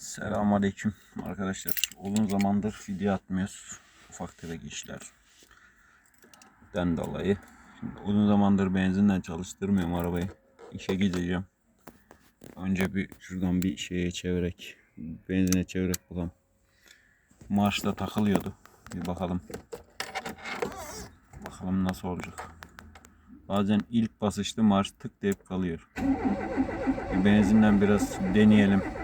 Selamünaleyküm arkadaşlar. Uzun zamandır video atmıyoruz. Ufak tefek işler. Den dolayı. Şimdi uzun zamandır benzinden çalıştırmıyorum arabayı. İşe gideceğim. Önce bir şuradan bir şeye çevirek. Benzine çevirek bakalım. Marşta takılıyordu. Bir bakalım. Bakalım nasıl olacak. Bazen ilk basışta marş tık deyip kalıyor. Benzinden biraz deneyelim.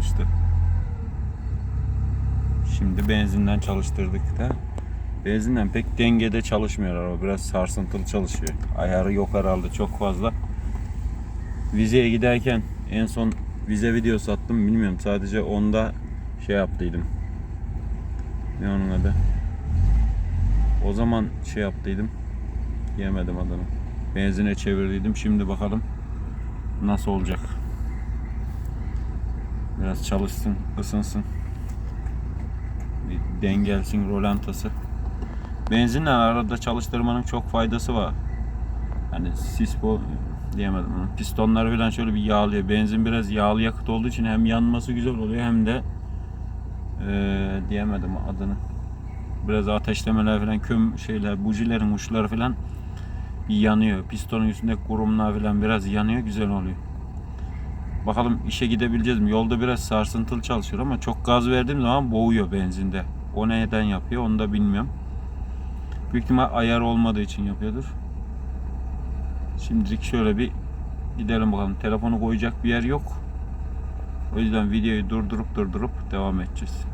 Çalıştı. Şimdi benzinden çalıştırdık da. Benzinden pek dengede çalışmıyor araba. Biraz sarsıntılı çalışıyor. Ayarı yok herhalde çok fazla. Vizeye giderken en son vize videosu attım bilmiyorum. Sadece onda şey yaptıydım. Ne onun adı? O zaman şey yaptıydım. Diyemedim adını. Benzine çevirdiydim. Şimdi bakalım nasıl olacak. Biraz çalışsın, ısınsın. Bir dengelsin rolantası. Benzinle arada çalıştırmanın çok faydası var. Hani sispo diyemedim onu. Pistonları falan şöyle bir yağlıyor. Benzin biraz yağlı yakıt olduğu için hem yanması güzel oluyor hem de eee, diyemedim adını. Biraz ateşlemeler falan küm şeyler bujilerin uçları falan yanıyor. Pistonun üstündeki kurumlar falan biraz yanıyor güzel oluyor. Bakalım işe gidebileceğiz mi? Yolda biraz sarsıntılı çalışıyor ama çok gaz verdiğim zaman boğuyor benzinde. O neden yapıyor onu da bilmiyorum. Büyük ihtimal ayar olmadığı için yapıyordur. Şimdilik şöyle bir gidelim bakalım. Telefonu koyacak bir yer yok. O yüzden videoyu durdurup durdurup devam edeceğiz.